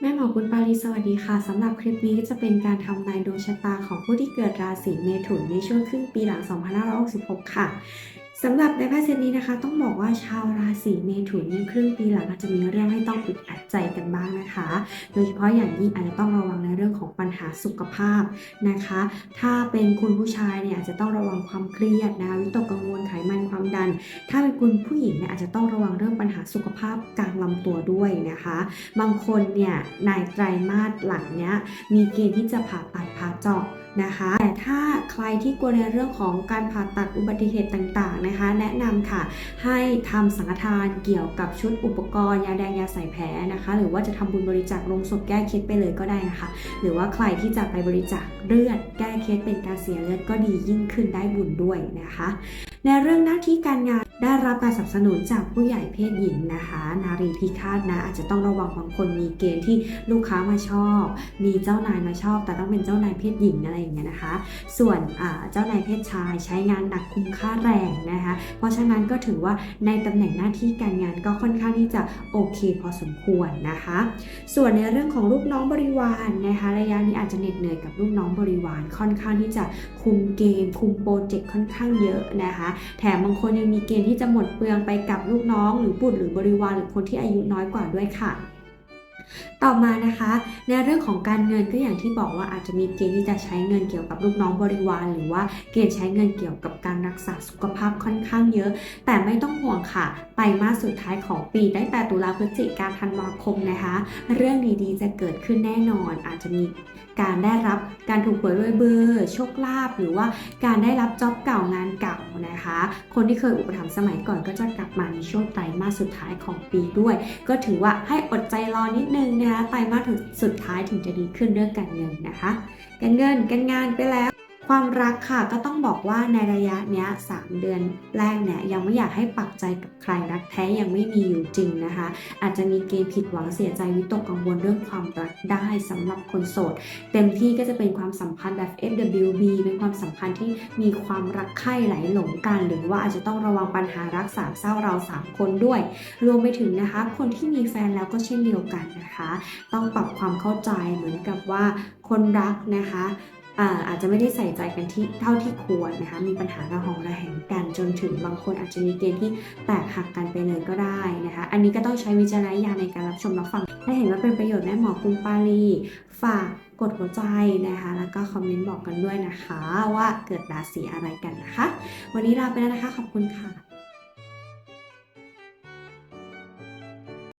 แม่หมอคุณปารีสวัสดีค่ะสำหรับคลิปนี้ก็จะเป็นการทำนายดวงชะตาของผู้ที่เกิดราศีเมถุนในช่วงครึ่งปีหลัง 2566 ค่ะ สำหรับในแพทย์เซตนี้นะคะ ต้องบอกว่าชาวราศีเมถุนในครึ่งปีหลังอาจจะมีเรื่องให้ต้องอึดอัดใจกันบ้างนะคะ โดยเฉพาะอย่างยิ่งอาจจะต้องระวังในเรื่องของปัญหาสุขภาพนะคะ ถ้าเป็นคุณผู้ชายเนี่ยอาจจะต้องระวังความเครียดนะคะวิตกกังวลไขมันความดัน ถ้าเป็นคุณผู้หญิงเนี่ยอาจจะต้องระวังเรื่องปัญหาสุขภาพกลางลำตัวด้วยนะคะ บางคนเนี่ยในไตรมาสหลังเนี้ยมีเกณฑ์ที่จะผ่าตัดผ่าเจาะ นะคะ แต่ถ้าใครที่กลัวในเรื่องของการผ่าตัดอุบัติเหตุต่างๆนะคะ แนะนำค่ะให้ทำสังฆทานเกี่ยวกับชุดอุปกรณ์ยาแดงยาใส่แผลนะคะ หรือว่าจะทำบุญบริจาคลงศพแก้เคล็ดไปเลยก็ได้นะคะ หรือว่าใครที่จะไปบริจาคเลือดแก้เคล็ดเป็นการเสียเลือดก็ดียิ่งขึ้นได้บุญด้วยนะคะ ในเรื่องหน้าที่การงานได้รับการสนับสนุนจากผู้ใหญ่เพศหญิงนะคะ นารีพิฆาตนะ อาจจะต้องระวังบางคนมีเกณฑ์ที่ลูกค้ามาชอบ มีเจ้านายมาชอบ แต่ต้องเป็นเจ้านายเพศหญิงอะไรอย่างเงี้ยนะคะ ส่วนเจ้านายเพศชายใช้งานหนักคุ้มค่าแรงนะคะ เพราะฉะนั้นก็ถือว่าในตำแหน่งหน้าที่การงานก็ค่อนข้างที่จะโอเคพอสมควรนะคะ ส่วนในเรื่องของลูกน้องบริวารนะคะระยะนี้อาจจะเหน็ดเหนื่อยกับลูกน้องบริวารค่อนข้างที่จะคุมเกมคุมโปรเจกต์ค่อนข้างเยอะนะคะ แถมบางคนยังมีเกณฑ์ที่จะหมดเปลืองไปกับลูกน้อง หรือบุตรหรือบริวารหรือคนที่อายุน้อยกว่าด้วยค่ะ ต่อมานะคะ ในเรื่องของการเงินก็อย่างที่บอกว่าอาจจะมีเกณฑ์ที่จะใช้เงินเกี่ยวกับลูกน้องบริวาร หรือว่าเกณฑ์ใช้เงินเกี่ยวกับการรักษาสุขภาพค่อนข้างเยอะ แต่ไม่ต้องห่วงค่ะไตรมาสสุดท้ายของปีตั้งแต่ตุลาพฤศจิกาธันวาคมนะคะ เรื่องดีๆจะเกิดขึ้นแน่นอน อาจจะมีการได้รับการถูกหวยรวยเบอร์โชคลาภหรือว่าการได้รับจ็อบเก่างานเก่านะคะ คนที่เคยอุปถัมภ์สมัยก่อนก็จะกลับมาในช่วงไตรมาสสุดท้ายของปีด้วย ก็ถือว่าให้อดใจรอนิดนึงนะคะไตรมาสสุดท้ายถึงจะดีขึ้นเรื่องการเงินนะคะ การเงินการงานไปแล้ว ความรักค่ะก็ต้องบอกว่าในระยะเนี้ย3เดือนแรกเนี่ยยังไม่อยากให้ปักใจกับใครรักแท้ยังไม่มีอยู่จริงนะคะ อาจจะมีเกณฑ์ผิดหวังเสียใจวิตกกังวลเรื่องความรักได้สำหรับคนโสด เต็มที่ก็จะเป็นความสัมพันธ์แบบ FWB เป็นความสัมพันธ์ที่มีความรักใคร่ไหลหลงกัน หรือว่าอาจจะต้องระวังปัญหารักสามเศร้าเราสามคนด้วย รวมไปถึงนะคะ คนที่มีแฟนแล้วก็เช่นเดียวกันนะคะ ต้องปรับความเข้าใจเหมือนกับว่าคนรักนะคะ อาจจะไม่ได้ใส่ใจกันที่เท่าที่ควรนะคะ มีปัญหาระหองระแหงกันจนถึงบางคนอาจจะมีเกณฑ์ที่แตกหักกันไปเลยก็ได้นะคะ อันนี้ก็ต้องใช้วิจารณญาณในการรับชมรับฟังถ้าเห็นว่าเป็นประโยชน์แม่หมอคุณปาลีฝากกดหัวใจนะคะ แล้วก็คอมเมนต์บอกกันด้วยนะคะ ว่าเกิดราศีอะไรกันนะคะ วันนี้ลาไปแล้วนะคะ ขอบคุณค่ะ